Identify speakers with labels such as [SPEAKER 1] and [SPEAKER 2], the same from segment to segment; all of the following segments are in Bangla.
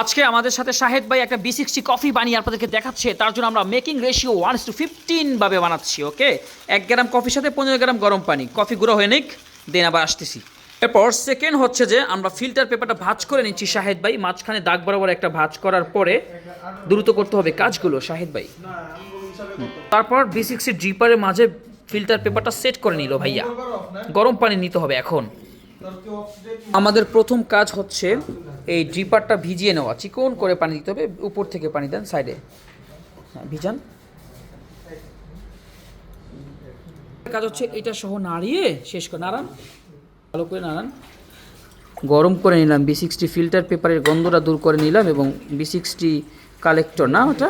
[SPEAKER 1] আজকে আমাদের সাথে শাহেদ ভাই একটা বি সিক্সটি কফি বানিয়ে আপনাদেরকে দেখাচ্ছে। তার জন্য আমরা making ratio one two fifteen ভাবে বানাচ্ছি ওকে এক গ্রাম কফির সাথে পনেরো গ্রাম গরম পানি। কফি গুঁড়ো হয়ে নিক দেন আবার আসতেছি। এরপর সেকেন্ড হচ্ছে যে আমরা ফিল্টার পেপারটা ভাঁজ করে নিচ্ছি শাহেদ ভাই। মাঝখানে দাগ বরাবর একটা ভাঁজ করার পরে দ্রুত করতে হবে কাজগুলো, শাহেদ ভাই। তারপর বি সিক্সটি ড্রিপারের মাঝে ফিল্টার পেপারটা সেট করে নিল ভাইয়া। গরম পানি নিতে হবে এখন। আমাদের প্রথম কাজ হচ্ছে এই ড্রিপারটা ভিজিয়ে নেওয়া, চিকন করে পানি দিতে হবে, উপর থেকে পানি দেন সাইডে। হ্যাঁ ভিজান। কাজ হচ্ছে এটা সহ নাড়িয়ে শেষ করে, নাড়ান। ভালো করে নাড়ান। গরম করে নিলাম বি সিক্সটি ফিল্টার পেপারের গন্ধটা দূর করে নিলাম এবং বি সিক্সটি কালেক্টর না ওটা?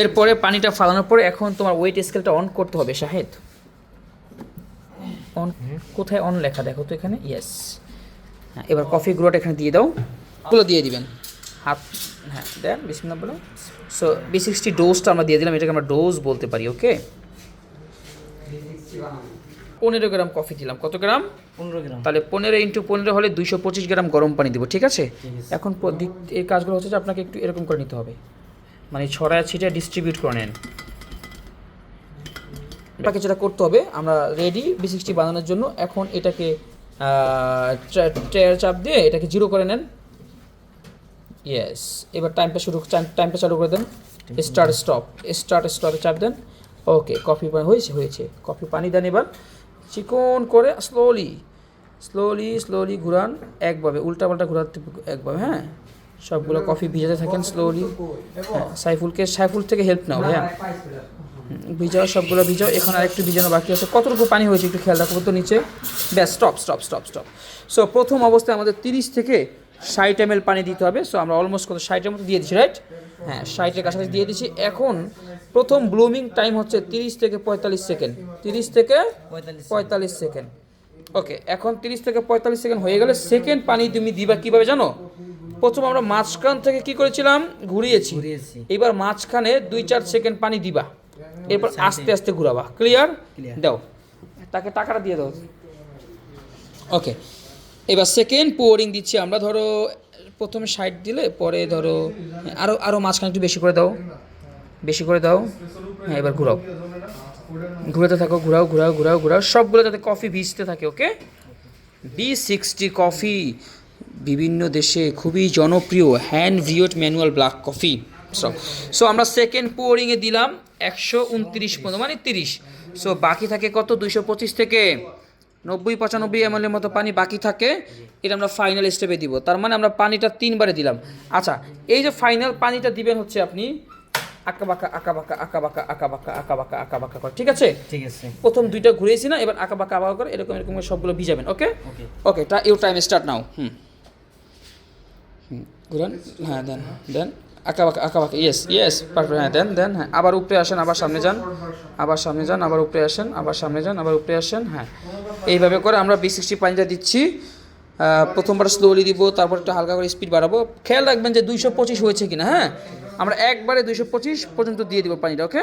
[SPEAKER 1] এরপরে পানিটা ফালানোর পরে এখন তোমার ওয়েট স্কেলটা অন করতে হবে, শাহেদ। অন কোথায় অন লেখা দেখো তো এখানে? ইয়েস হ্যাঁ এবার কফি গুঁড়োটা এখানে দিয়ে দাও। গুলো দিয়ে দিবেন। হাত হ্যাঁ দেন বিসমিল্লাহ বলো। সো বি সিক্সটি ডোজটা আমরা দিয়ে দিলাম এটাকে আমরা ডোজ বলতে পারি ওকে পনেরো গ্রাম কফি দিলাম। কত গ্রাম?
[SPEAKER 2] পনেরো গ্রাম।
[SPEAKER 1] তাহলে পনেরো ইন্টু পনেরো হলে দুইশো পঁচিশ গ্রাম গরম পানি দিব ঠিক আছে? এখন এই কাজগুলো হচ্ছে যে আপনাকে একটু এরকম করে নিতে হবে। মানে ছড়ায় ছিটে ডিস্ট্রিবিউট করে নেন। এটাকে যেটা করতে হবে। আমরা রেডি বি সিক্সটি বানানোর জন্য। এখন এটাকে ট্রেয়ার চাপ দিয়ে এটাকে জিরো করে নেন। ইয়েস এবার টাইমটা শুরু টাইমটা চালু করে দেন। স্টার্ট স্টপ স্টার্ট স্টপে চাপ দেন। ওকে কফি পানি হয়েছে হয়েছে। কফি পানি দেন এবার। চিকন করে স্লোলি স্লোলি স্লোলি ঘুরান একভাবে উল্টা উল্টাপাল্টা ঘুরাতে একভাবে হ্যাঁ? সবগুলো কফি ভিজাতে থাকেন স্লোলি হ্যাঁ সাইফুলকে সাইফুল থেকে হেল্প নাও হ্যাঁ ভিজাও সবগুলো ভিজাও। এখানে আরেকটু ভিজানো বাকি আছে। কতটুকু পানি হয়েছে একটু খেয়াল রাখব তো নিচে। ব্যাস stop stop stop stop so প্রথম অবস্থায় আমাদের তিরিশ থেকে ষাট এম পানি দিতে হবে। সো আমরা অলমোস্ট কত? ষাটের মতো দিয়ে দিচ্ছি রাইট হ্যাঁ ষাটের কাছাকাছি দিয়ে দিচ্ছি এখন প্রথম ব্লুমিং টাইম হচ্ছে তিরিশ থেকে পঁয়তাল্লিশ সেকেন্ড তিরিশ থেকে
[SPEAKER 2] পঁয়তাল্লিশ
[SPEAKER 1] সেকেন্ড ওকে এখন তিরিশ থেকে পঁয়তাল্লিশ সেকেন্ড হয়ে গেলে সেকেন্ড পানি তুমি দিবা কীভাবে জানো? প্রথম আমরা মাঝখান থেকে কি করেছিলাম? ঘুরিয়েছি। এবার মাঝখানে দুই চার সেকেন্ড পানি দিবা। এরপর আস্তে আস্তে ঘুরাবা। ক্লিয়ার দাও। তাকে টাকাটা দিয়ে দাও। ওকে এবার সেকেন্ড পোরিং দিচ্ছি আমরা। ধরো প্রথমে সাইড দিলে পরে ধরো আরও আরও মাঝখানে একটু বেশি করে দাও। বেশি করে দাও। হ্যাঁ এবার ঘুরাও। ঘুরাতে থাকো ঘুরাও ঘুরাও ঘুরাও ঘুরাও। সবগুলো যাতে কফি ভিজতে থাকে ওকে বি সিক্সটি কফি বিভিন্ন দেশে খুবই জনপ্রিয় হ্যান্ড ভিওট ম্যানুয়াল ব্ল্যাক কফি সো আমরা সেকেন্ড পোরিংয়ে দিলাম একশো উনত্রিশ পনেরো মানে তিরিশ। সো বাকি থাকে কত? দুইশো পঁচিশ থেকে নব্বই পঁচানব্বই এম এর মতো পানি বাকি থাকে। এটা আমরা ফাইনাল স্টেপে দিব। তার মানে আমরা পানিটা তিনবারে দিলাম। আচ্ছা এই যে ফাইনাল পানিটা দিবেন হচ্ছে আপনি আঁকা বাঁকা আঁকা বাঁকা আঁকা বাঁকা আঁকা বাঁকা আঁকা বাঁকা আঁকা বাঁকা করে। ঠিক আছে?
[SPEAKER 2] ঠিক আছে।
[SPEAKER 1] প্রথম দুইটা ঘুরেছি না এবার আঁকা বাঁকা আঁকা করে এরকম এরকম সবগুলো ভিজাবেন ওকে?
[SPEAKER 2] ওকে।
[SPEAKER 1] ওকে টা ইউ টাইম স্টার্ট নাও হুম, ঘুরান হ্যাঁ দেন দেন আঁকা বাঁকা আঁকা বাঁকা ইয়েস ইয়েস পারফেক্ট হ্যাঁ দেন দেন হ্যাঁ আবার উপরে আসেন, আবার সামনে যান। আবার সামনে যান, আবার উপরে আসেন, আবার সামনে যান, আবার উপরে আসেন। হ্যাঁ। এইভাবে করে আমরা বি সিক্সটি পানিটা দিচ্ছি। প্রথমবার স্লোলি দিব, তারপর একটু হালকা করে স্পিড বাড়াবো। খেয়াল রাখবেন যে দুইশো পঁচিশ হয়েছে কিনা হ্যাঁ? আমরা একবারে দুইশো পঁচিশ পর্যন্ত দিয়ে দিব পানিটা ওকে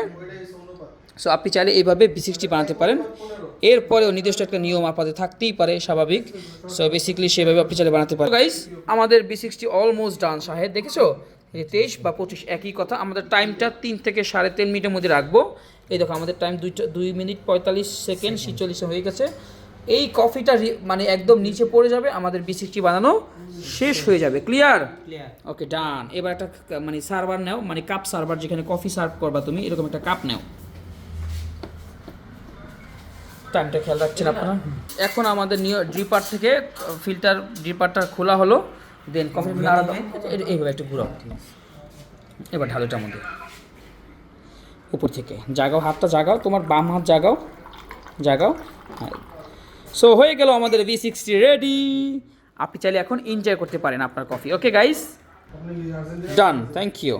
[SPEAKER 1] সো আপনি চাইলে এইভাবে বি সিক্সটি বানাতে পারেন। এরপরেও নির্দিষ্ট একটা নিয়ম আপনাদের থাকতেই পারে স্বাভাবিক। সো বেসিক্যালি সেভাবে আপনি চাইলে বানাতে পারেন। গাইস আমাদের বি সিক্সটি অলমোস্ট ডান সাহেব দেখেছ? এই তেইশ বা পঁচিশ একই কথা। আমাদের টাইমটা তিন থেকে সাড়ে তিন মিনিটের মধ্যে রাখব। এই দেখো আমাদের টাইম দুইটা দুই মিনিট পঁয়তাল্লিশ সেকেন্ড ছিচল্লিশে হয়ে গেছে। এই কফিটা মানে একদম নিচে পড়ে যাবে। আমাদের বি সিক্সটি বানানো শেষ হয়ে যাবে। ক্লিয়ার
[SPEAKER 2] ক্লিয়ার
[SPEAKER 1] ওকে ডান এবার একটা মানে সার্ভার নাও। মানে কাপ সার্ভার যেখানে কফি সার্ভ করবা তুমি এরকম একটা কাপ নাও। টাইমটা খেয়াল রাখছেন আপনারা? এখন আমাদের নিয়ে ড্রিপার থেকে ফিল্টার ড্রিপারটা খোলা হলো দেন কফি এইভাবে একটু ঘুরাও। এবার ঢালুটার মধ্যে। উপর থেকে। জাগাও হাতটা জাগাও তোমার বাম হাত জাগাও জাগাও। হ্যাঁ সো হয়ে গেল আমাদের বি সিক্সটি রেডি আপনি চাইলে এখন এনজয় করতে পারেন আপনার coffee. Okay guys done thank you